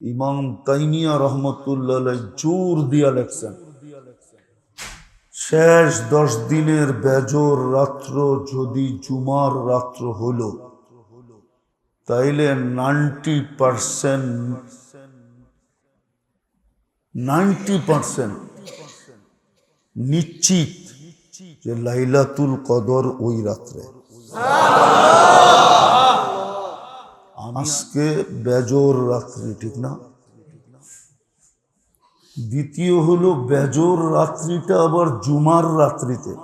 ইমাম তাইমিয়া রহমতুল্লাহ জোর দিয়া লেখছেন, শেষ দশ দিনের বেজর রাত্র যদি জুমার রাত্র হলো, তাইলে নাইনটি পার্সেন্ট নাইনটি পার্সেন্ট নিশ্চিত যে লাইলাতুল কদর ওই রাত্রে। আজকে বেজর রাত্রি, ঠিক না? দ্বিতীয় হলো বেজর রাত্রিটা আবার জুমার রাত্রিতে।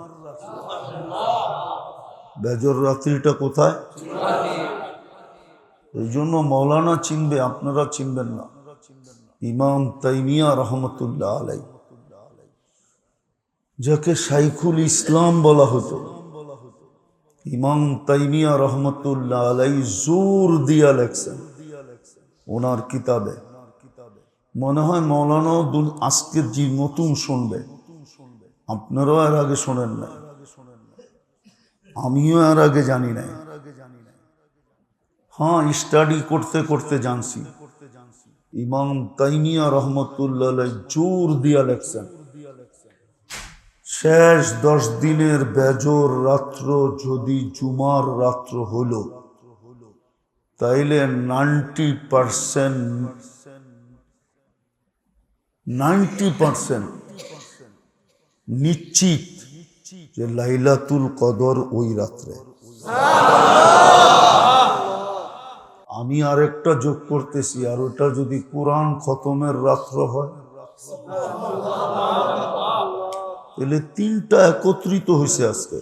বেজর রাত্রিটা কোথায়? এই জন্য মৌলানা চিনবে, আপনারা চিনবেন না। ইমাম তাইমিয়া রহমতুল্লাহ আলাই যাকে শাইখুল ইসলাম বলা হতো। ইমাম তাইমিয়া রহমতুল্লাহ আলাই জোর দিয়া লেখছেন। ওনার কিতাবে মনে হয় মৌলানাও আজকের যে নতুন শুনবে, আপনারাও এর আগে শোনেন নাই। আমিও এর আগে জানি নাই। হ্যাঁ স্টাডি করতে করতে জানছি। ইমাম তাইমিয়া রহমতুল্লাহ জোর দিয়া লেখছেন। শেষ দশ দিনের বেজর রাত্র যদি জুমার রাত্র হলো, তাইলে নাইনটি পার্সেন্ট নাইনটি পার্সেন্ট নিশ্চিত যে লাইলাতুল কদর ওই রাত্রে। আমি আরেকটা যোগ করতেছি, আর ওটা যদি কোরআন খতমের রাত্র হয়। তাহলে তিনটা একত্রিত হয়েছে আজকে।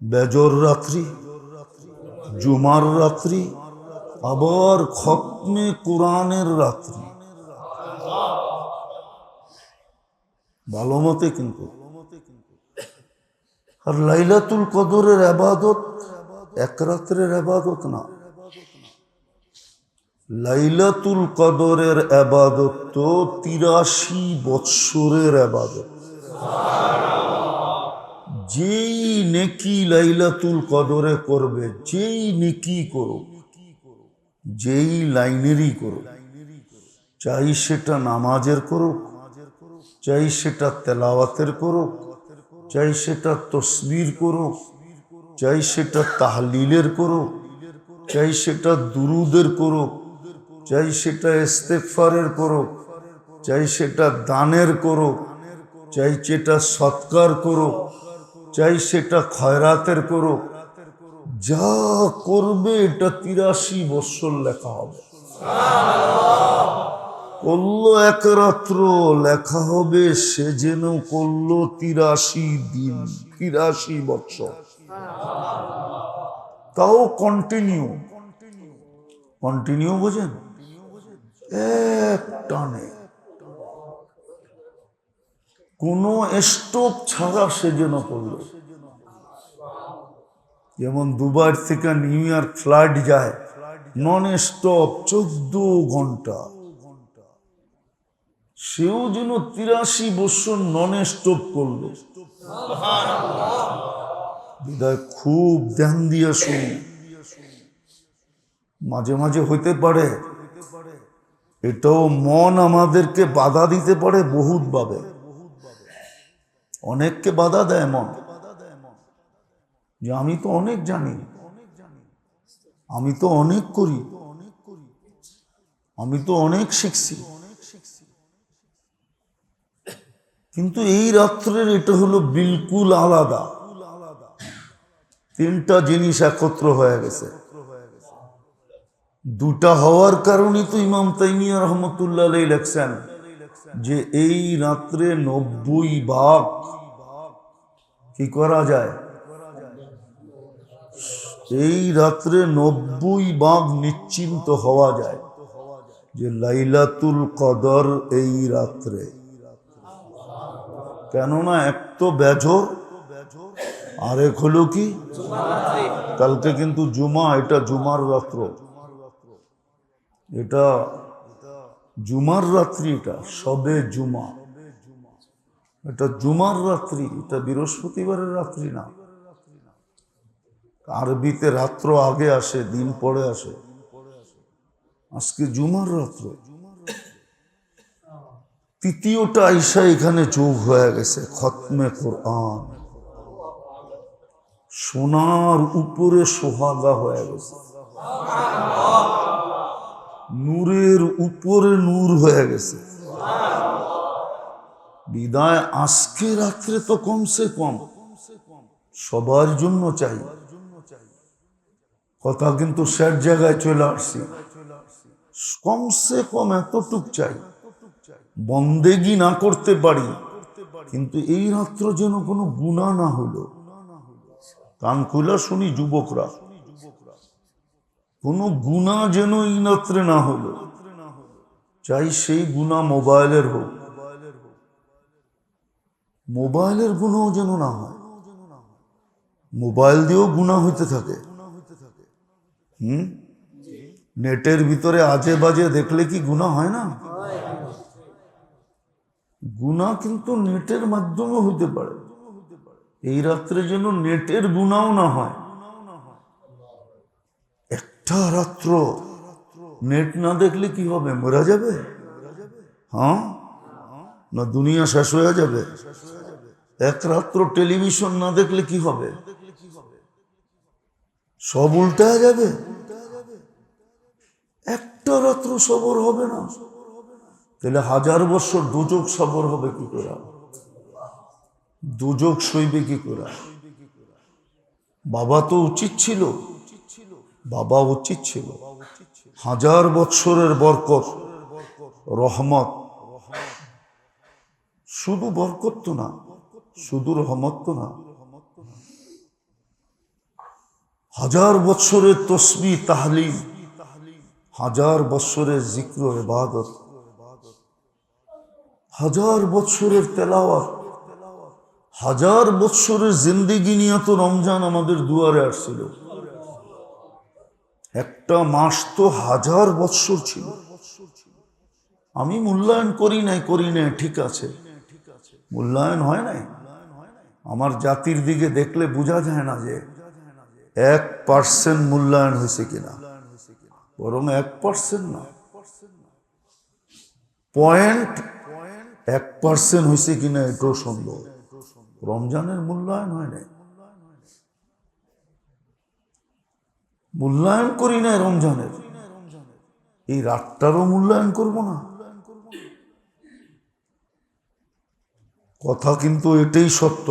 বেজর রাত্রি, জুমার রাত্রি, আবার খতমে কোরআনের রাত্রি। ভালো মতে কিন্তু। আর লাইলাতুল কদরের আবাদত এক রাত্রের আবাদত না। লাইলাতুল কদরের আবাদত তো তিরাশি বৎসরের আবাদত। যেই নেকি লাইলাতুল কদরে করবে, যেই নেকি করুক, যেই লাইনেরই করুক, চাই সেটা নামাজের করুক, চাই সেটা তেলাওয়াতের করুক, চাই সেটা তসবির করুক, চাই সেটা তাহলিলের করুক, চাই সেটা দুরুদের করুক চাই সেটা ইস্তেকফারের করুক চাই সেটা দানের করুক চাই সেটা সৎকার করুক চাই সেটা খয়রাতের করুক, যা করবে এটা তিরাশি বৎসর লেখা হবে। করল এক রাত্র, লেখা হবে সে যেন করল তিরাশি দিন, তিরাশি বৎসর তাও কন্টিনিউ কন্টিনিউ বোঝেন? এক টানে কোনো স্টোভ ছাড়া সে যেন করল। যেমন দুবাই থেকে নিউ ইয়র্ক ফ্লাইট যায় নন স্টপ চোদ্দ ঘণ্টা। সেও যেন তিরাশি বছর নন স্টপ করল। বিদায় খুব ধ্যান দিয়ে শুনি। মাঝে মাঝে হইতে পারে এটাও মন আমাদেরকে বাধা দিতে পারে বহুত ভাবে অনেককে বাধা দেয় মন। যে আমি তো অনেক জানি। আমি তো অনেক করি। আমি তো অনেক শিখছি। কিন্তু এই রাত্রের এটা হলো বিলকুল আলাদা। তিনটা জিনিস একত্র হয়ে গেছে। দুটা হওয়ার কারণেই তো ইমাম তাইমিয়া রহমতুল্লাহ লেখছেন যে এই রাত্রে নব্বই ভাগ কি করা যায়? এই রাত্রে নব্বই বাঘ নিশ্চিন্ত হওয়া যায় যে লাইলাতুল কদর এই রাত্রে। কেননা এক তো বেজর আরেক হলো কি? কালকে কিন্তু জুমা, এটা জুমার রাত্র। এটা জুমার রাত্রি এটা, সবে জুমা। এটা জুমার রাত্রি, এটা বৃহস্পতিবারের রাত্রি না। আরবিতে রাত্র আগে আসে, দিন পরে আসে। আজকে জুমার রাত্র। তৃতীয়টা আইসা এখানে যোগ হয়ে গেছে, খতমে কোরআন। সোনার উপরে সোহাগা হয়ে গেছে। নূরের উপরে নূর হয়ে গেছে। বিদায় আজকে রাত্রে তো কমসে কম। সবার জন্য চাই। কথা কিন্তু শেষ জায়গায় চলে আসছি। কমসে কম এতটুক চাই। বন্দেগি না করতে পারি, কিন্তু এই রাত্র যেন কোনো গুণা না হলো। কান খুলা শুনি যুবকরা। কোনো গুণা যেন এই রাত্রে না হলো। চাই সেই গুণা মোবাইলের হোক। মোবাইলের গুণও যেন না হয়। মোবাইল দিয়েও গুণা হইতে থাকে। হুম? নেটের ভিতরে আজে বাজে দেখলে কি গুণা হয় না? গুণা কিন্তু নেটের মাধ্যমে হইতে পারে। এই রাত্রে যেন নেটের গুণাও না হয়। একটা রাত্র নেট না দেখলে কি হবে? মরা যাবে? হ্যাঁ? না, দুনিয়া শেষ হয়ে যাবে। এক রাত্র টেলিভিশন না দেখলে কি হবে? সব উল্টা যাবে? একটা রাত্র সবর হবে না। তাহলে হাজার বছর দুযোগ সবর হবে কি করা? দুযোগ সইবে কি করা? বাবা তো উচিত ছিল। বাবা উচিত ছিল। হাজার বৎসরের বরকত, রহমত। শুধু বরকত তো না, শুধু রহমত তো না। হাজার বৎসরের তসবি তাহলিম হাজার বৎসরের জিক্র এবাদত হাজার বৎসরের তেলাওয়াত, হাজার বৎসরের জিন্দিগি নিয়ে তো রমজান আমাদের দুয়ারে আসছিল। একটা মাস তো হাজার বৎসর ছিল। আমি মূল্যায়ন করি নাই করি নাই, ঠিক আছে। মূল্যায়ন হয় নাই? আমার জাতির দিকে দেখলে বোঝা যায় না যে এক পার্সেন্ট মূল্যায়ন হয়েছে কিনা। বরং এক পার্সেন্ট না। পয়েন্ট এক পার্সেন্ট হয়েছে কিনা এটাও সন্দেহ রমজানের মূল্যায়ন হয় নাই। মূল্যায়ন করি না রমজানের। এই রাতটারও মূল্যায়ন করব না। কথা কিন্তু এটাই সত্য।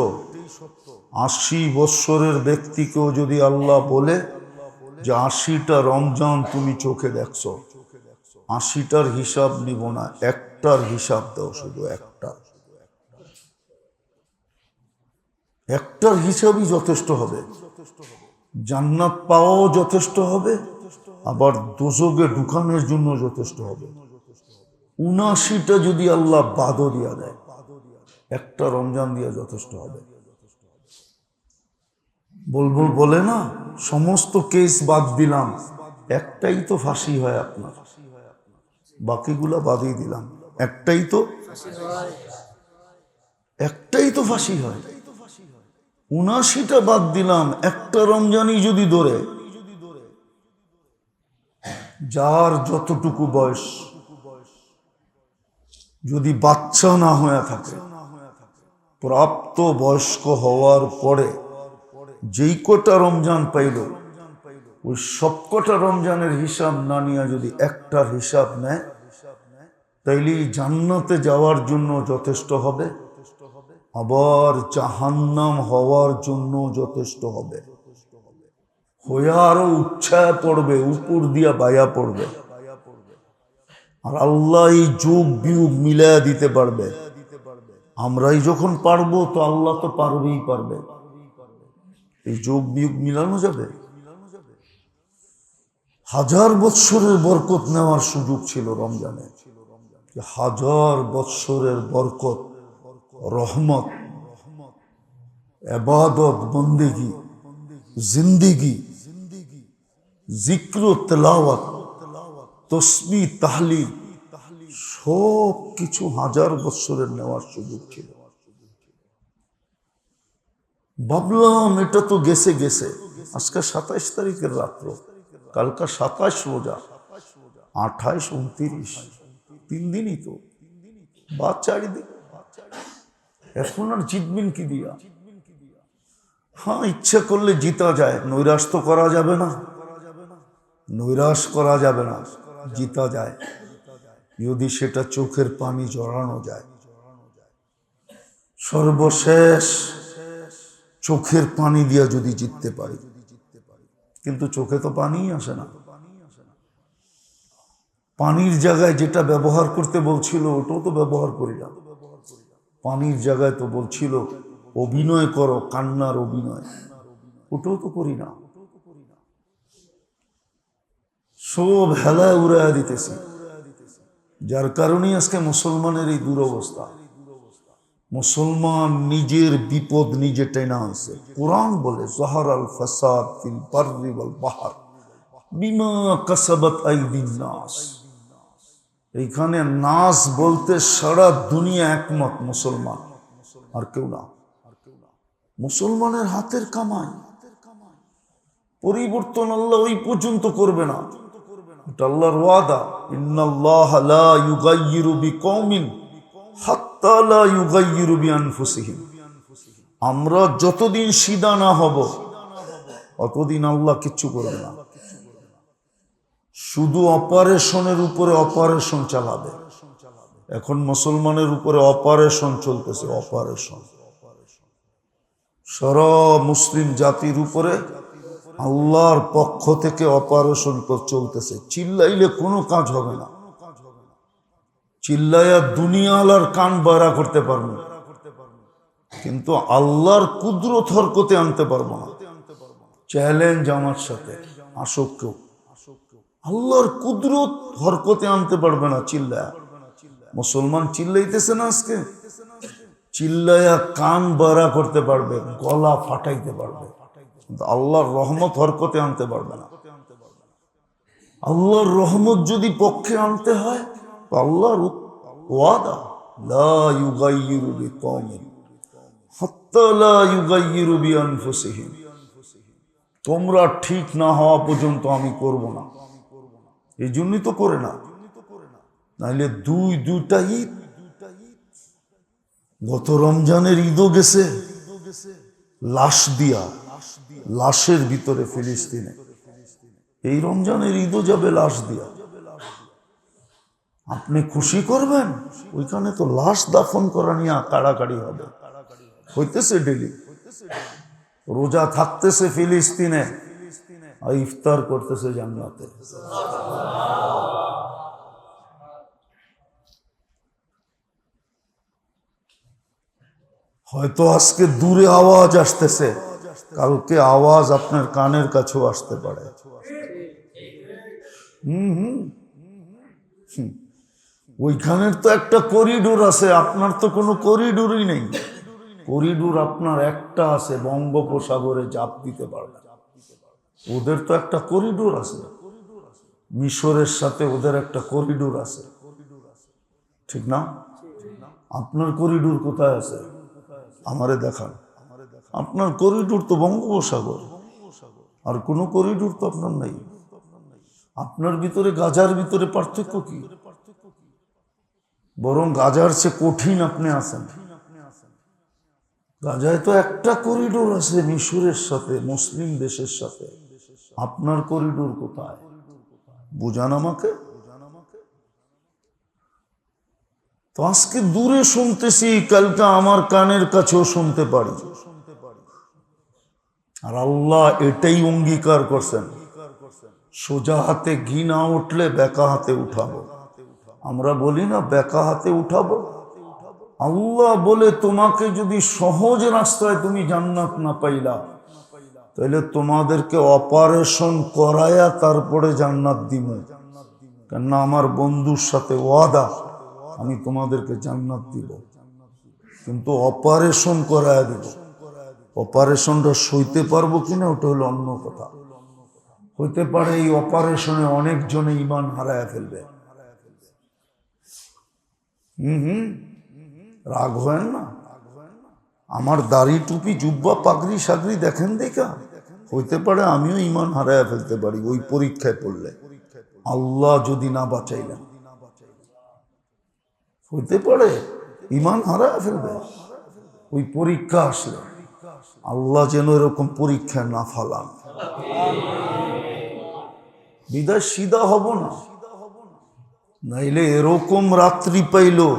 আশি বৎসরের ব্যক্তিকেও যদি আল্লাহ বলে যে আশিটা রমজান তুমি চোখে দেখছ, আশিটার হিসাব নিব না, একটার হিসাব দাও শুধু একটা। একটার হিসাবই যথেষ্ট হবে। জান্নাত পাওয়াও যথেষ্ট হবে, আবার দোজকে ঢুকানোর জন্য যথেষ্ট হবে। উনাশিটা যদি আল্লাহ বাদও দিয়া দেয়, একটা রমজান দিয়া যথেষ্ট হবে। বলবুল বলে না, সমস্ত কেস বাদ দিলাম, একটাই তো ফাঁসি হয় আপনার। বাকিগুলা বাদই দিলাম, একটাই তো একটাই তো ফাঁসি হয়। উনাশিটা বাদ দিলাম, একটা রমজানই যদি ধরে। যার যতটুকু বয়স, যদি বাচ্চা না হয়ে থাকে, প্রাপ্ত বয়স্ক হওয়ার পরে যেই কটা রমজান পাইল, ওই সব কটা রমজানের হিসাব না নিয়ে যদি একটার হিসাব নেয় তাইলে জান্নাতে যাওয়ার জন্য যথেষ্ট হবে। আবার জাহান্নাম হওয়ার জন্য যথেষ্ট হবে। হয়ে আরও উচ্ছায় পড়বে, উপর দিয়া বায়া পড়বে। আর আল্লাহ এই যোগ বিয়োগ মিলায়া দিতে পারবে। আমরাই যখন পারব তো আল্লাহ তো পারবেই পারবে। এই যোগ বিয়োগ মিলানো যাবে? হাজার বৎসরের বরকত নেওয়ার সুযোগ ছিল রমজানে। হাজার বৎসরের বরকত রহমত, এবাদত, বন্দেগি, জিন্দিগি, জিক্র, তেলাওয়াত, তসবি, তাহলিল, সব কিছু হাজার বৎসরের নেওয়ার সুযোগ ছিল। ভাবলাম এটা তো গেছে গেছে। আজকে সাতাইশ তারিখের রাত্র, কালকা সাতাশ রোজা, আঠাইশ, উনত্রিশ, তিন দিনই তো, বা চারিদিন এখন আর জিতবেন কি দিয়া? হ্যাঁ ইচ্ছে করলে জিতা যায়, নৈরাশ তো করা যাবে না। নৈরাশ করা যাবে না, জিতা যায়। যদি সেটা চোখের পানি জড়ানো যায়। সর্বশেষ চোখের পানি দিয়া যদি জিততে পারি। কিন্তু চোখে তো পানিই আসে না। পানির জায়গায় যেটা ব্যবহার করতে বলছিল, ওটাও তো ব্যবহার করি না। পানির জায়গায় তো বলছিল, অভিনয় করো, কান্নার অভিনয়। ওটাও তো করি না। সব হেলায় উড়াইয়া দিতেছি। যার কারণেই আজকে মুসলমানের এই দুরবস্থা। মুসলমান নিজের বিপদ নিজে টেনা হয়েছে কোরআন বলে, জহার আল ফাসাদ বিমা কাসাবাত আইদিন নাস। এইখানে নাস বলতে সারা দুনিয়া একমত, মুসলমান। আর কেউ না। মুসলমানের হাতের কামাই। পরিবর্তন আল্লাহ ওই পর্যন্ত করবে না। আমরা যতদিন সিদা না হব, অতদিন আল্লাহ কিচ্ছু করবে না। শুধু অপারেশনের উপরে অপারেশন চালাবে। এখন মুসলমানের উপরে অপারেশন চলতেছে, অপারেশন। সারা মুসলিম জাতির উপরে আল্লাহর পক্ষ থেকে অপারেশন চলতেছে। চিল্লাইলে কোনো কাজ হবে না। চিল্লাইয়া দুনিয়ালার কান বাড়া করতে পারব। কিন্তু আল্লাহর কুদরত হরকতে আনতে পারব না। চ্যালেঞ্জ আমার সাথে। আসক আল্লাহর কুদরত হরকতে আনতে পারবে না চিল্লা মুসলমান চিল্লাইতেছে না আজকে? চিল্লায়া কান বাড়া করতে পারবে, গলা ফাটাইতে পারবে। আল্লাহর রহমত হরকতে আনতে পারবে না। আল্লাহর রহমত যদি পক্ষে আনতে হয় আল্লাহর তোমরা ঠিক না হওয়া পর্যন্ত আমি করব না। এই জন্যই তো করে না। নাইলে দুই, দুইটা ঈদ। গত রমজানের ঈদও গেছে, লাশ দিয়া, লাশের ভিতরে ফিলিস্তিনে। এই রমজানের ঈদও যাবে লাশ দিয়া। আপনি খুশি করবেন? ওইখানে তো লাশ দাফন করা নিয়ে কাড়াকাড়ি হবে। হইতেছে ডেলি রোজা থাকতেছে ফিলিস্তিনে। ইফতার করতেছে জান্নাতে। হয়তো আজকে দূরে আওয়াজ আসতেছে, কালকে আওয়াজ আপনার কানের কাছেও আসতে পারে। হুম হুম। ওইখানের তো একটা করিডোর আছে, আপনার তো কোনো করিডোরই নেই। করিডোর আপনার একটা আছে, বঙ্গোপসাগরে জাপ দিতে পারবে ওদের তো একটা করিডোর আছে। মিশরের সাথে ওদের একটা করিডোর আছে। ঠিক না? আপনার করিডোর কোথায় আছে? আমারে দেখান। আপনার করিডোর তো বঙ্গোপসাগর। আর কোনো করিডোর তো আপনার নাই। আপনার ভিতরে গাজার ভিতরে পার্থক্য কি? বরং গাজার চেয়ে কঠিন আপনি আছেন। গাজায় তো একটা করিডোর আছে মিশরের সাথে, মুসলিম দেশের সাথে। আপনার করিডোর কোথায়? বুঝান আমাকে? তো আজকে দূরে শুনতেছি কালকে আমার কানের কাছেও শুনতে পারি। আর আল্লাহ এটাই অঙ্গীকার করছেন, সোজা হাতে ঘি না উঠলে বেকা হাতে উঠাবো। আমরা বলি না বেকা হাতে উঠাবো। আল্লাহ বলে তোমাকে যদি সহজ রাস্তায় তুমি জান্নাত না পাইলা তাহলে তোমাদেরকে অপারেশন করায়া তারপরে জান্নাত দিব। কেননা আমার বন্ধুর সাথে ওয়াদা, আমি তোমাদেরকে জান্নাত দিব। কিন্তু অপারেশন করায়া দিব। অপারেশনটা সইতে পারব কিনা ওটা হলো অন্য কথা। হইতে পারে এই অপারেশনে অনেকজনে ইমান হারায় ফেলবে। হুম হুম। রাগ হয় না? আমার দাড়ি টুপি, জুব্বা, পাগড়ি সাগরি দেখেন দেখা। হইতে পারে আমিও ইমান হারায় ফেলতে পারি, ওই পরীক্ষায় পড়লে। আল্লাহ যদি না বাঁচাইলেন। হইতে পারে ইমান হারা ফেলবে। ওই পরীক্ষা আসলে। আল্লাহ যেন এরকম পরীক্ষা না ফালান। বিদায় সিধা হব না। নাইলে এরকম রাত্রি পাইল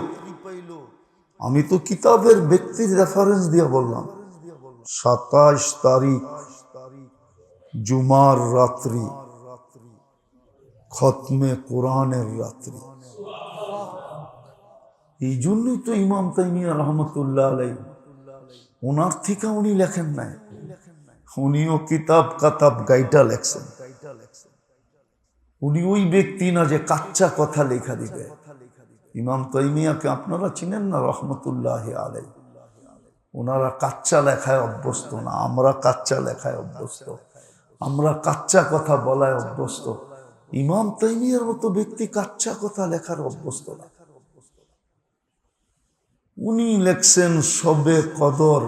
আমি তো কিতাবের ব্যক্তির রেফারেন্স দিয়ে বললাম। সাতাশ তারিখ, জুমার রাত্রি, খতমে কোরআনের রাত্রি। এই জন্যই তো ইমাম তাইমিয়া রহমতুল্লাহ আলাই, ওনার থেকে উনি লেখেন নাই। উনিও কিতাব কাতাব গাইটা লেখছেন। উনি ওই ব্যক্তি না যে কাচ্চা কথা লেখা দিবে। ইমাম তৈমিয়াকে আপনারা চিনেন না রহমতুল্লাহ আলাই ওনারা কাচ্চা লেখায় অভ্যস্ত না, আমরা কাচ্চা লেখায় অভ্যস্ত। আমরা কাচ্চা কথা বলায় অভ্যস্ত। ইমাম তৈমিয়ার মতো ব্যক্তি কাচ্চা কথা লেখার অভ্যস্ত না। উনি লেখছেন, সবে কদর,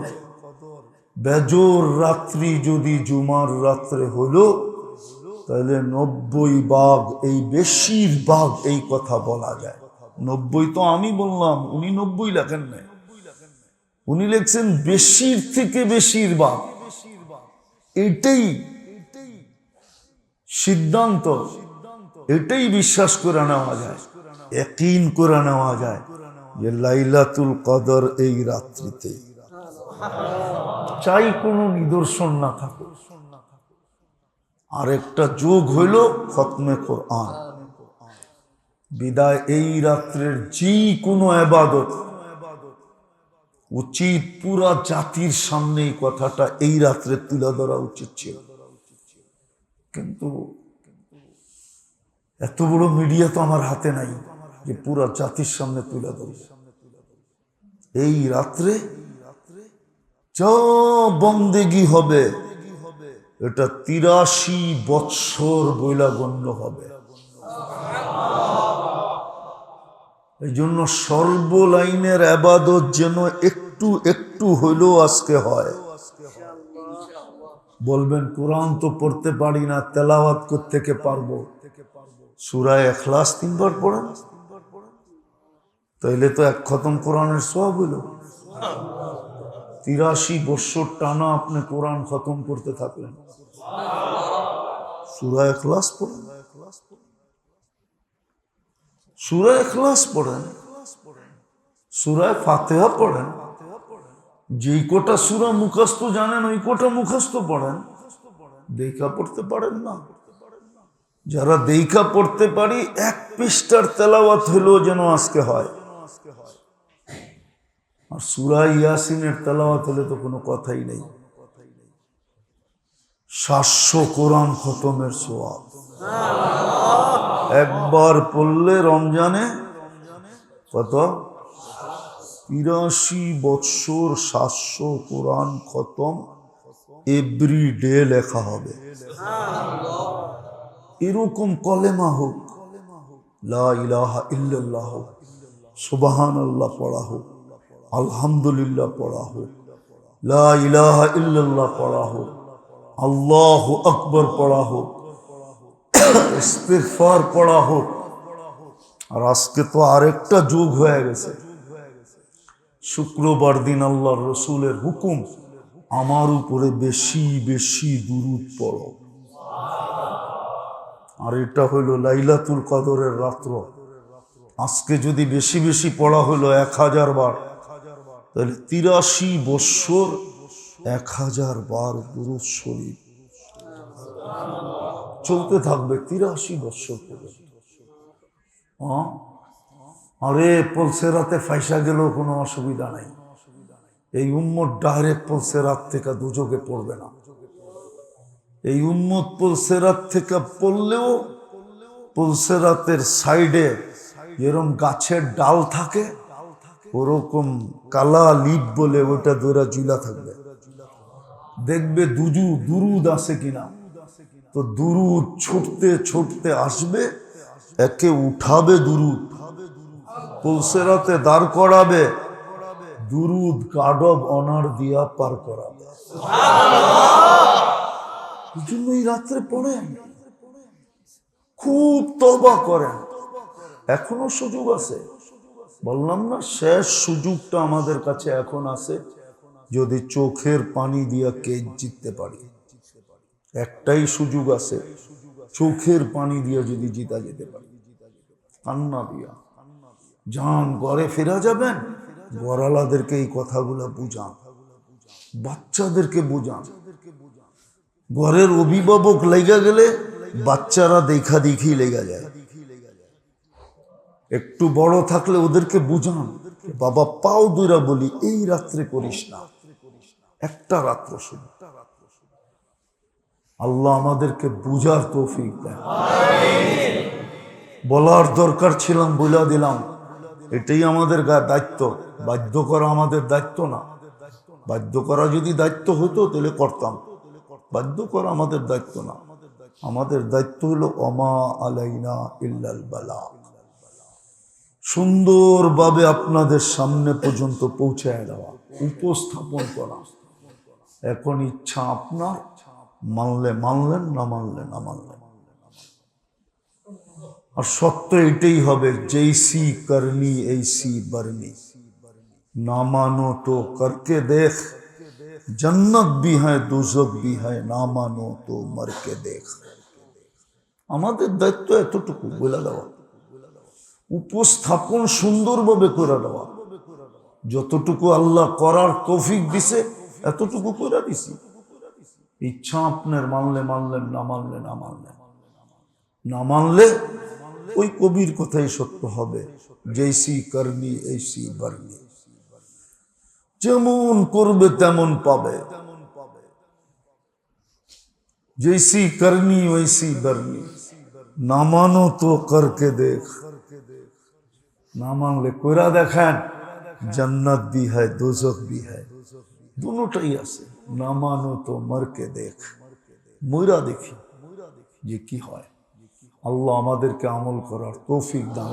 বেজোর রাত্রি যদি জুমার রাত্রে হলো, তাহলে নব্বই বাঘ এই বেশির বাঘ এই কথা বলা যায়। নব্বই তো আমি বললাম, উনি নব্বই লেখেন নাই। উনি লেখছেন বেশির থেকে বেশির বাঘ এটাই সিদ্ধান্ত, এটাই বিশ্বাস করে নেওয়া যায়, একইন করে নেওয়া যায় যে লাইলাতুল কদর এই রাত্রিতে। চাই কোনো নিদর্শন না থাকুক। আরেকটা যোগ হইল খতমে কোরআন। বিদায় এই রাত্রের যে কোনো আবাদত। উচিত পুরা জাতির সামনে এই কথাটা এই রাত্রে তুলে ধরা উচিত ছিল। কিন্তু এত বড় মিডিয়া তো আমার হাতে নাই যে পুরা জাতির সামনে তুলে ধরব। এই রাত্রে যা বন্দেগি হবে, এটা তিরাশি বৎসর বইলা গণ্য হবে। এই জন্য সর্বলাইনের আবাদত যেন একটু একটু হইলেও আজকে হয়। বলবেন, কোরআন তো পড়তে পারি না, তেলাওয়াত করতে পারব? সুরায় এখলাস তিনবার পড়েন? তাইলে তো এক খতম কোরআনের সব হইল। তিরাশি বৎসর টানা আপনি কোরআন খতম করতে থাকলেন। সুরায় এখলাস পড়েন? সুরায় এখলাস পড়েন সুরায় ফাতেহা পড়েন, যেই কোটা সুরা মুখস্থ জানেন, ওই কোটা মুখস্থ পড়েন। দেখা পড়তে পারেন না। যারা দেখা পড়তে পারি, এক পৃষ্ঠার তেলাওয়াত হলেও যেন আজকে হয়। আর সুরা ইয়াসিনের তেলাওয়াত হলে তো কোনো কথাই নেই। সাতশো কোরআন খতমের সোয়াব। একবার পড়লে রমজানে কত? তিরাশি বৎসর সাতশো কোরআন খতম এভরি ডে লেখা হবে। এরকম কলেমা হোক, লা ইলাহা ইল্লাল্লাহ সুবাহান আল্লাহ পড়া হোক, আলহামদুলিল্লাহ পড়া হোক, লা ইলাহা ইল্লাল্লাহ পড়া হোক, আল্লাহ আকবর পড়া হোক ইস্তিগফার পড়া হোক। আর আজকে তো আরেকটা যুগ হয়ে গেছে। শুক্রবার দিন আল্লাহর রসুলের হুকুম, আমার উপরে বেশি বেশি দুরুদ পড়ো। আর এটা হইল লাইলাতুল কদরের রাত্র। আজকে যদি বেশি বেশি পড়া হলো এক হাজার বার, তাহলে তিরাশি বৎসর এক হাজার বার দুরুদ শরীফ। চলতে থাকবে তিরাশি বৎসর পর্যন্ত। হ্যাঁ? আরে, পলসেরাতে ফাইসা গেলেও কোনো অসুবিধা নাই। এই উম্মত ডাইরেক্ট পলসেরাত থেকে দুযোগে পড়বে না। এই উম্মত পলসেরাত থেকে পড়লেও পলসেরাতের সাইডে যেরকম গাছের ডাল থাকে, ওরকম কালা লিপ বলে ওটা দোরা জুলা থাকবে। দেখবে দুজু দুরুদ আছে কিনা। তো দুরুদ ছুটতে ছুটতে আসবে, একে উঠাবে দুরুদ। পুলসেরাতে দাঁড় করাবে, দুরুদ অব অনার দিয়া পার করাবে। জন্য এই রাত্রে পড়েন। খুব তবা করেন। এখনও সুযোগ আছে। বললাম না, শেষ সুযোগটা আমাদের কাছে এখন আছে। যদি চোখের পানি দিয়া কেজ জিততে পারি। একটাই সুযোগ আছে, চোখের পানি দিয়ে যদি জিতা যেতে পারি। কান্না দিয়া। যান ঘরে ফেরা যাবেন? গড়ালাদেরকে এই কথাগুলো বুঝান। বাচ্চাদেরকে বুঝান। ঘরের অভিভাবক লেগা গেলে বাচ্চারা দেখা দেখি লেগা যায়। একটু বড় থাকলে ওদেরকে বুঝান, বাবা, পাও দুইরা বলি, এই রাত্রে করিস না। একটা রাত্র শুধু আল্লাহ আমাদেরকে বুঝার তৌফিক দেন। বলার দরকার ছিলাম বলে দিলাম। এটাই আমাদের গা- দায়িত্ব। বাধ্য করা আমাদের দায়িত্ব না। বাধ্য করা যদি দায়িত্ব হতো, তাহলে করতাম। বাধ্য করা আমাদের দায়িত্ব না। আমাদের দায়িত্ব হলো অমা আলাইনা ইল্লাল বালা। সুন্দরভাবে আপনাদের সামনে পর্যন্ত পৌঁছায় দেওয়া, উপস্থাপন করা। এখন ইচ্ছা আপনার মানলে মানলেন, না মানলে না মানলেন। আর সত্য এটাই হবে, যেই সি করনি, এই সি বরনি। না মানো তো করকে দেখ, জন্নত বি হ্যাঁ দুজক বি হ্যাঁ না মানো তো মরকে দেখ। আমাদের দায়িত্ব এতটুকু, বলে দেওয়া। উপস্থাপন সুন্দরভাবে করে দেওয়া। যতটুকু আল্লাহ করার তৌফিক দিছে, এতটুকু করে দিছি। ইচ্ছা আপনার মানলে মানলেন, না মানলে না মানলে না মানলে ওই কবির কথাই সত্য হবে। যেসি করনি এইসি বারনি। যেমন করবে তেমন পাবে। যেসি করনি ওইসি বারনি। না মানো তো করকে দেখ। না মানলে কইরা দেখেন, জান্নাত বি হয়, দোজক বি হয়। দুটাই আছে। না মানো তো মরকে দেখ মইরা দেখি যে কি হয় আল্লাহ আমাদেরকে আমল করার তৌফিক দান।